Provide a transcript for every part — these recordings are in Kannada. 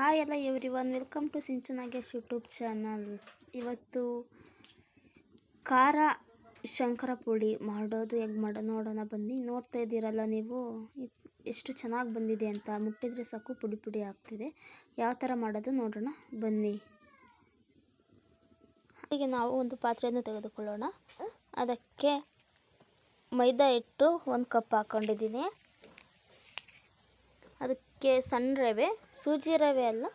ಹಾಯ್ ಎಲ್ಲ everyone welcome to Sinchu Nagesh YouTube channel. ಇವತ್ತು ಖಾರ ಶಂಕರ ಪುಡಿ ಮಾಡೋದು ಹೇಗೆ ಮಾಡೋ, ನೋಡೋಣ ಬನ್ನಿ. ನೋಡ್ತಾ ಇದ್ದೀರಲ್ಲ ನೀವು? ಎಷ್ಟು ಚೆನ್ನಾಗಿ ಬಂದಿದೆ ಅಂತ. ಮುಟ್ಟಿದ್ರೆ ಸಾಕು, ಪುಡಿ ಪುಡಿ ಆಗ್ತಿದೆ. ಯಾವ ಥರ ಮಾಡೋದು ನೋಡೋಣ ಬನ್ನಿ. ಈಗ ನಾವು ಒಂದು ಪಾತ್ರೆಯನ್ನು ತೆಗೆದುಕೊಳ್ಳೋಣ. ಅದಕ್ಕೆ ಮೈದಾ ಹಿಟ್ಟು ಒಂದು ಕಪ್ ಹಾಕ್ಕೊಂಡಿದ್ದೀನಿ ಅದಕ್ಕೆ ಸಣ್ಣ ರವೆ, ಸೂಜಿ ರವೆ ಅಲ್ಲ?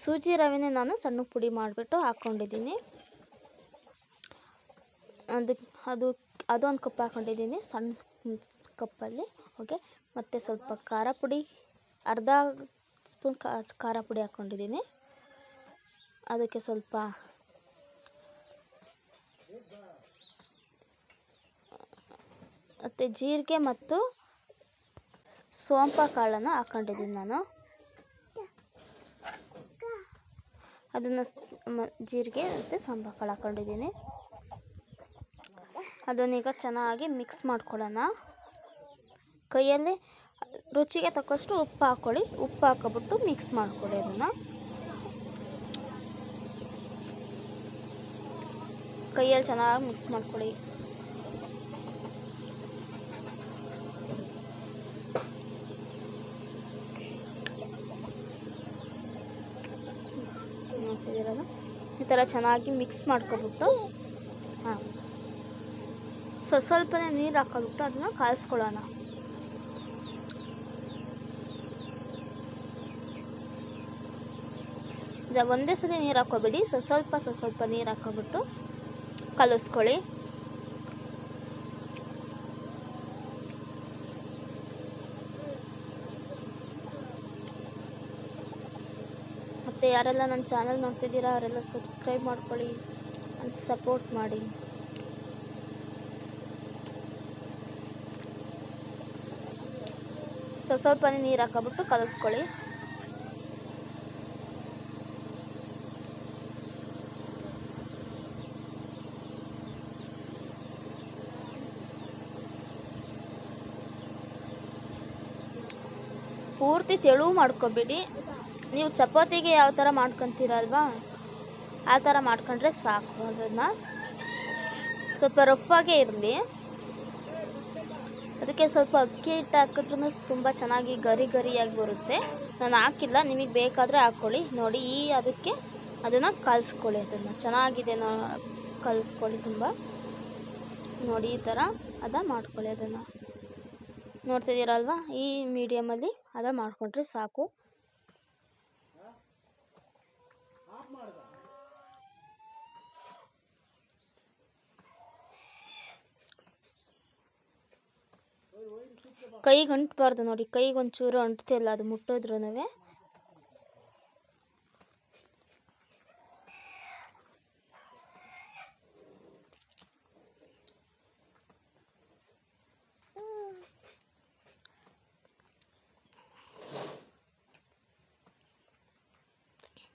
ಸೂಜಿ ರವೆನೇ ನಾನು ಸಣ್ಣ ಪುಡಿ ಮಾಡಿಬಿಟ್ಟು ಹಾಕ್ಕೊಂಡಿದ್ದೀನಿ ಅದಕ್ಕೆ ಅದು, ಅದೊಂದು ಕಪ್ ಹಾಕ್ಕೊಂಡಿದ್ದೀನಿ ಸಣ್ಣ ಕಪ್ಪಲ್ಲಿ ಓಕೆ ಮತ್ತು ಸ್ವಲ್ಪ ಖಾರ ಪುಡಿ, ಅರ್ಧ ಸ್ಪೂನ್ ಖಾರ ಪುಡಿ ಹಾಕ್ಕೊಂಡಿದ್ದೀನಿ ಅದಕ್ಕೆ ಸ್ವಲ್ಪ, ಮತ್ತು ಜೀರಿಗೆ ಮತ್ತು ಸೋಂಪ ಕಾಳನ್ನು ಹಾಕೊಂಡಿದ್ದೀನಿ ನಾನು. ಅದನ್ನು ಜೀರಿಗೆ ಮತ್ತು ಸೋಂಪ ಕಾಳು ಹಾಕ್ಕೊಂಡಿದ್ದೀನಿ ಅದನ್ನೀಗ ಚೆನ್ನಾಗಿ ಮಿಕ್ಸ್ ಮಾಡ್ಕೊಳ್ಳೋಣ. ಕೈಯಲ್ಲಿ ರುಚಿಗೆ ತಕ್ಕಷ್ಟು ಉಪ್ಪು ಹಾಕ್ಕೊಳ್ಳಿ. ಉಪ್ಪು ಹಾಕೊಬಿಟ್ಟು ಮಿಕ್ಸ್ ಮಾಡ್ಕೊಳ್ಳಿ ಅದನ್ನು. ಕೈಯಲ್ಲಿ ಚೆನ್ನಾಗಿ ಮಿಕ್ಸ್ ಮಾಡ್ಕೊಳ್ಳಿ ನೋಡ್ತಿದ್ದೀರಲ್ಲ ಈ ಥರ ಚೆನ್ನಾಗಿ ಮಿಕ್ಸ್ ಮಾಡ್ಕೊಬಿಟ್ಟು, ಹಾಂ. ಸೊ, ಸ್ವಲ್ಪನೇ ನೀರು ಹಾಕೊಬಿಟ್ಟು ಅದನ್ನು ಕಾಯಿಸ್ಕೊಳ್ಳೋಣ. ಒಂದೇ ಸಲ ನೀರು ಹಾಕೋಬೇಡಿ ಸೊ, ಸ್ವಲ್ಪ ಸ್ವಲ್ಪ ನೀರು ಹಾಕೊಬಿಟ್ಟು ಕಲಿಸ್ಕೊಳ್ಳಿ. ಮತ್ತು ಯಾರೆಲ್ಲ ನನ್ನ ಚಾನಲ್ ನೋಡ್ತಿದ್ದೀರಾ, ಅವರೆಲ್ಲ ಸಬ್ಸ್ಕ್ರೈಬ್ ಮಾಡ್ಕೊಳ್ಳಿ ಅಂತ ಸಪೋರ್ಟ್ ಮಾಡಿ. ಸೊ ಸ್ವಲ್ಪನೇ ನೀರು ಹಾಕೊಬಿಟ್ಟು ಕಲಿಸ್ಕೊಳ್ಳಿ. ಪೂರ್ತಿ ತೆಳು ಮಾಡ್ಕೊಬೇಡಿ. ನೀವು ಚಪಾತಿಗೆ ಯಾವ ಥರ ಮಾಡ್ಕೊತೀರಲ್ವಾ? ಆ ಥರ ಮಾಡ್ಕೊಂಡ್ರೆ ಸಾಕು ಅದನ್ನು. ಸ್ವಲ್ಪ ರಫಾಗೇ ಇರಲಿ. ಅದಕ್ಕೆ ಸ್ವಲ್ಪ ಅಕ್ಕಿ ಹಿಟ್ಟು ಹಾಕಿದ್ರೂ ತುಂಬ ಚೆನ್ನಾಗಿ ಗರಿ ಗರಿಯಾಗಿ ಬರುತ್ತೆ. ನಾನು ಹಾಕಿಲ್ಲ, ನಿಮಗೆ ಬೇಕಾದರೆ ಹಾಕ್ಕೊಳ್ಳಿ ನೋಡಿ, ಈ ಅದಕ್ಕೆ ಅದನ್ನು ಕಲಿಸ್ಕೊಳ್ಳಿ ಅದನ್ನು. ಚೆನ್ನಾಗಿದೆ ನೋ, ಕಲಿಸ್ಕೊಳ್ಳಿ ತುಂಬ. ನೋಡಿ, ಈ ಥರ ಅದ ಮಾಡ್ಕೊಳ್ಳಿ ಅದನ್ನು. ನೋಡ್ತಿದ್ದೀರಲ್ವ? ಈ ಮೀಡಿಯಮಲ್ಲಿ ಅದ ಮಾಡಿಕೊಂಡ್ರೆ ಸಾಕು. ಕೈಗೆ ಅಂಟಬಾರ್ದು ನೋಡಿ ಕೈಗೆ ಒಂಚೂರು ಅಂಟ್ತಿಲ್ಲ ಅದು ಮುಟ್ಟಿದ್ರೂ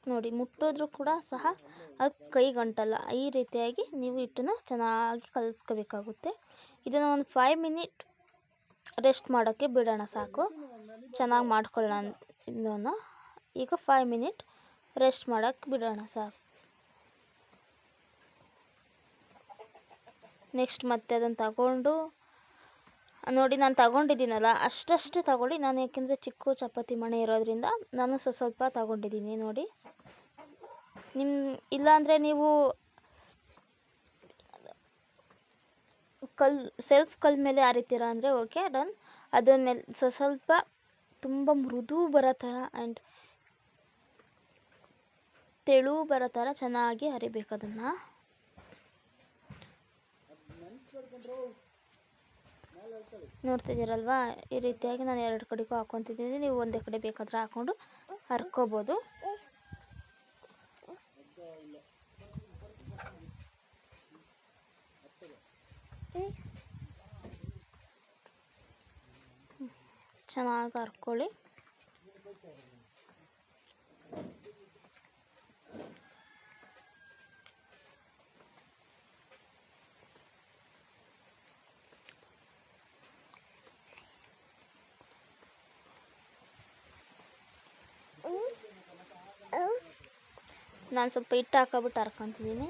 ನೋಡಿ, ಮುಟ್ಟೋದ್ರೂ ಕೂಡ ಸಹ ಅದು ಕೈಗಂಟಲ್ಲ. ಈ ರೀತಿಯಾಗಿ ನೀವು ಹಿಟ್ಟನ್ನು ಚೆನ್ನಾಗಿ ಕಲಿಸ್ಕೋಬೇಕಾಗುತ್ತೆ. ಇದನ್ನು ಒಂದು ಫೈವ್ ಮಿನಿಟ್ ರೆಸ್ಟ್ ಮಾಡೋಕ್ಕೆ ಬಿಡೋಣ ಸಾಕು. ಚೆನ್ನಾಗಿ ಮಾಡ್ಕೊಳ್ಳೋಣ ಇದನ್ನು. ಈಗ ಫೈವ್ ಮಿನಿಟ್ ರೆಸ್ಟ್ ಮಾಡೋಕ್ಕೆ ಬಿಡೋಣ ಸಾಕು. ನೆಕ್ಸ್ಟ್ ಮತ್ತೆ ಅದನ್ನು ತಗೊಂಡು ನೋಡಿ, ನಾನು ತಗೊಂಡಿದ್ದೀನಲ್ಲ, ಅಷ್ಟಷ್ಟೇ ತಗೊಳ್ಳಿ. ನಾನು ಯಾಕೆಂದರೆ ಚಿಕ್ಕ ಚಪಾತಿ ಮಣೆ ಇರೋದ್ರಿಂದ ನಾನು ಸ್ವಲ್ಪ ಸ್ವಲ್ಪ ತಗೊಂಡಿದ್ದೀನಿ, ನೋಡಿ. ನಿಮ್ಮ ಇಲ್ಲಾಂದರೆ ನೀವು ಕಲ್ ಸೆಲ್ಫ್ ಕಲ್ ಮೇಲೆ ಅರಿತೀರ ಅಂದರೆ ಓಕೆ ಡನ್ ಅದರ ಮೇಲೆ ಸ್ವಸ್ವಲ್ಪ ಸ್ವಲ್ಪ ತುಂಬ ಮೃದು ಬರೋ ಥರ ಆ್ಯಂಡ್ ತೆಳು ಬರೋ ಥರ ಚೆನ್ನಾಗಿ ಅರಿಬೇಕು ಅದನ್ನು. ನೋಡ್ತಿದ್ದೀರಲ್ವಾ? ಈ ರೀತಿಯಾಗಿ ನಾನು ಎರಡು ಕಡೆಗೂ ಹಾಕ್ಕೊತಿದ್ದೀನಿ ನೀವು ಒಂದೇ ಕಡೆ ಬೇಕಾದರೆ ಹಾಕ್ಕೊಂಡು ಹರ್ಕೋಬೋದು. ಚೆನ್ನಾಗಿ ಹರ್ಕೊಳ್ಳಿ. ನಾನು ಸ್ವಲ್ಪ ಹಿಟ್ಟು ಹಾಕೊಬಿಟ್ಟು ಹರ್ಕೊತಿದ್ದೀನಿ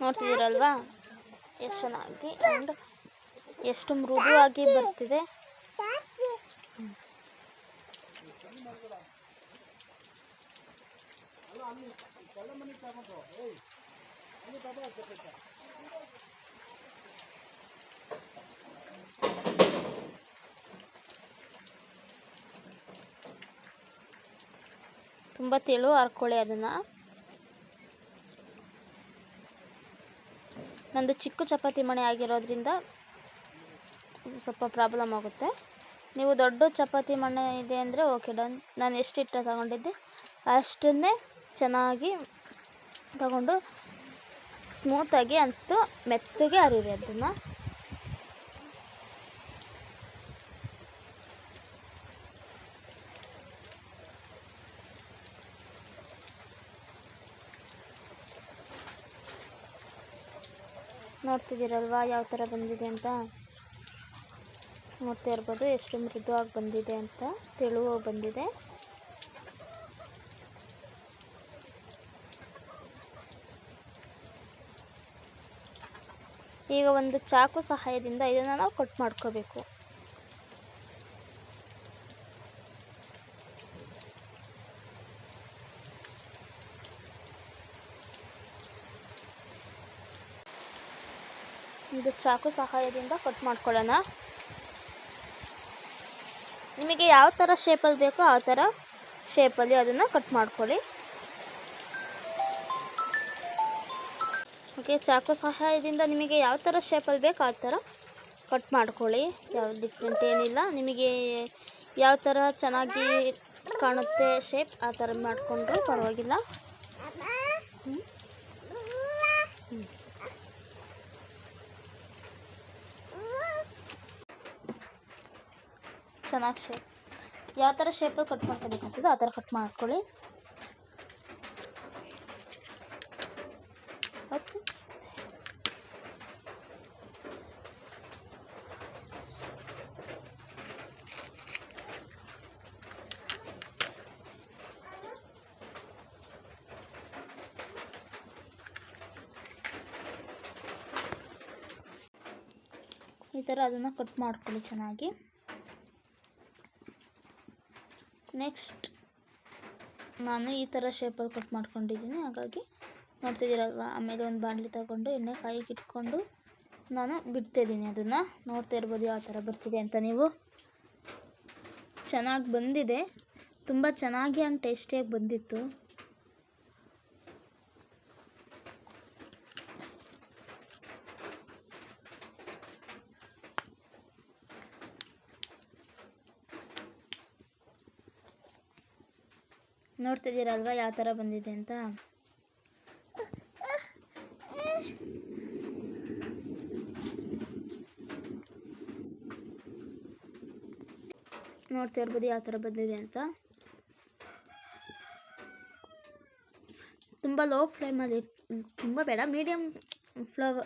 ನೋಡ್ತಿದ್ದೀರಲ್ವಾ? ಎಷ್ಟು ಚೆನ್ನಾಗಿ ಆ್ಯಂಡ್ ಎಷ್ಟು ಮೃದುವಾಗಿ ಬರ್ತಿದೆ. ತುಂಬ ತೆಳು ಹರ್ಕೊಳ್ಳಿ ಅದನ್ನು. ನಂದು ಚಿಕ್ಕ ಚಪಾತಿ ಮಣೆ ಆಗಿರೋದ್ರಿಂದ ಸ್ವಲ್ಪ ಪ್ರಾಬ್ಲಮ್ ಆಗುತ್ತೆ. ನೀವು ದೊಡ್ಡ ಚಪಾತಿ ಮಣೆ ಇದೆ ಅಂದರೆ ಓಕೆ ಡನ್. ನಾನು ಎಷ್ಟು ಹಿಟ್ಟು ತಗೊಂಡಿದ್ದೆ? ಅಷ್ಟನ್ನೇ ಚೆನ್ನಾಗಿ ತಗೊಂಡು ಸ್ಮೂತಾಗಿ ಅಂತೂ ಮೆತ್ತಗೆ ಹರಿವೆ ಅದನ್ನು. ನೋಡ್ತಿದ್ದೀರಲ್ವಾ? ಯಾವ ಥರ ಬಂದಿದೆ ಅಂತ? ನೋಡ್ತಾ ಇರ್ಬೋದು, ಎಷ್ಟು ಮೃದುವಾಗಿ ಬಂದಿದೆ ಅಂತ ತೆಳುವಾಗಿ ಬಂದಿದೆ. ಈಗ ಒಂದು ಚಾಕು ಸಹಾಯದಿಂದ ಇದನ್ನು ನಾವು ಕಟ್ ಮಾಡ್ಕೋಬೇಕು. ಇದು ಚಾಕು ಸಹಾಯದಿಂದ ಕಟ್ ಮಾಡ್ಕೊಳ್ಳೋಣ. ನಿಮಗೆ ಯಾವ ಥರ ಶೇಪಲ್ಲಿ ಬೇಕೋ ಆ ಥರ ಶೇಪಲ್ಲಿ ಅದನ್ನು ಕಟ್ ಮಾಡ್ಕೊಳ್ಳಿ. ಓಕೆ ಚಾಕು ಸಹಾಯದಿಂದ ನಿಮಗೆ ಯಾವ ಥರ ಶೇಪಲ್ಲಿ ಬೇಕೋ ಆ ಥರ ಕಟ್ ಮಾಡ್ಕೊಳ್ಳಿ. ಯಾವ ಡಿಫ್ರೆಂಟ್ ಏನಿಲ್ಲ. ನಿಮಗೆ ಯಾವ ಥರ ಚೆನ್ನಾಗಿ ಕಾಣುತ್ತೆ ಶೇಪ್ ಆ ಥರ ಮಾಡಿಕೊಂಡ್ರು ಪರವಾಗಿಲ್ಲ. ಚೆನ್ನಾಗಿ ಶೇಪ್ ಯಾವ ಥರ ಶೇಪಲ್ಲಿ ಕಟ್ ಮಾಡ್ಕೋಬೇಕು ಅನ್ಸುತ್ತೆ ಆ ಥರ ಕಟ್ ಮಾಡ್ಕೊಳ್ಳಿ. ಈ ಥರ ಅದನ್ನು ಕಟ್ ಮಾಡ್ಕೊಳ್ಳಿ ಚೆನ್ನಾಗಿ. ನೆಕ್ಸ್ಟ್ ನಾನು ಈ ಥರ ಶೇಪಲ್ಲಿ ಕಟ್ ಮಾಡ್ಕೊಂಡಿದ್ದೀನಿ. ಹಾಗಾಗಿ ನೋಡ್ತಿದ್ದೀರಲ್ವ? ಆಮೇಲೆ ಒಂದು ಬಾಣಲಿ ತಗೊಂಡು, ಎಣ್ಣೆ ಕಾಯಿಗೆ ಇಟ್ಕೊಂಡು ನಾನು ಬಿಡ್ತಿದ್ದೀನಿ ಅದನ್ನು. ನೋಡ್ತಾ ಇರ್ಬೋದು ಯಾವ ಥರ ಬರ್ತಿದೆ ಅಂತ ನೀವು. ಚೆನ್ನಾಗಿ ಬಂದಿದೆ. ತುಂಬ ಚೆನ್ನಾಗಿ ಅಂಡ್ ಟೇಸ್ಟಿಯಾಗಿ ಬಂದಿತ್ತು. ನೋಡ್ತಿದ್ದೀರಲ್ವ ಯಾವ ಥರ ಬಂದಿದೆ ಅಂತ? ನೋಡ್ತಾ ಇರ್ಬೋದು ಯಾವ ಥರ ಬಂದಿದೆ ಅಂತ. ತುಂಬ ಲೋ ಫ್ಲೇಮಲ್ಲಿ ತುಂಬ ಬೇಡ ಮೀಡಿಯಮ್ ಫ್ಲವ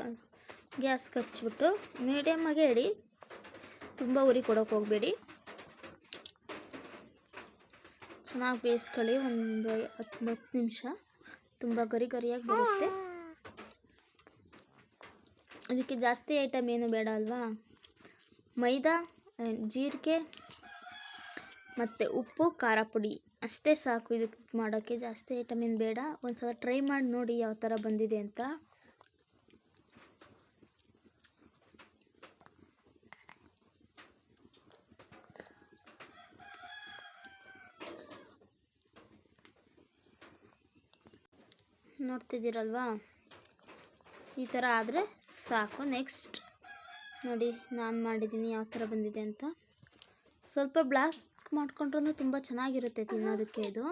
ಗ್ಯಾಸ್ ಕಚ್ಚಿಬಿಟ್ಟು ಮೀಡಿಯಮ್ಮಾಗೆ ಇಡಿ. ತುಂಬ ಉರಿ ಕೊಡೋಕೆ ಹೋಗಬೇಡಿ. ಚೆನ್ನಾಗಿ ಬೇಯಿಸ್ಕೊಳ್ಳಿ ಒಂದು ಹತ್ತು ಹತ್ತು ನಿಮಿಷ. ತುಂಬ ಗರಿ ಗರಿಯಾಗಿ ಬರುತ್ತೆ. ಅದಕ್ಕೆ ಜಾಸ್ತಿ ಐಟಮ್ ಏನು ಬೇಡ ಅಲ್ವಾ? ಮೈದಾ ಜೀರಿಗೆ ಮತ್ತು ಉಪ್ಪು, ಖಾರ ಪುಡಿ. ಅಷ್ಟೇ ಸಾಕು. ಇದಕ್ಕೆ ಮಾಡೋಕ್ಕೆ ಜಾಸ್ತಿ ಐಟಮ್ ಏನು ಬೇಡ. ಒಂದು ಸಲ ಟ್ರೈ ಮಾಡಿ ನೋಡಿ ಯಾವ ಥರ ಬಂದಿದೆ ಅಂತ. ನೋಡ್ತಿದ್ದೀರಲ್ವಾ? ಈ ಥರ ಆದರೆ ಸಾಕು ನೆಕ್ಸ್ಟ್. ನೋಡಿ, ನಾನು ಮಾಡಿದ್ದೀನಿ ಯಾವ ಥರ ಬಂದಿದೆ ಅಂತ. ಸ್ವಲ್ಪ ಬ್ಲ್ಯಾಕ್ ಮಾಡಿಕೊಂಡ್ರೂ ತುಂಬ ಚೆನ್ನಾಗಿರುತ್ತೆ ತಿನ್ನೋದಕ್ಕೆ ಇದು.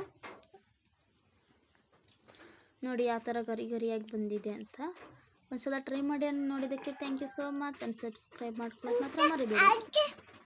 ನೋಡಿ, ಯಾವ ಥರ ಗರಿ ಗರಿಯಾಗಿ ಬಂದಿದೆ ಅಂತ. ಒಂದ್ಸಲ ಟ್ರೈ ಮಾಡಿ ನೋಡಿದ್ದಕ್ಕೆ thank you so much and subscribe ಮಾಡ್ಕೊಳ್ಳೋದು ಮಾತ್ರ ಮರಿಬೇಡಿ.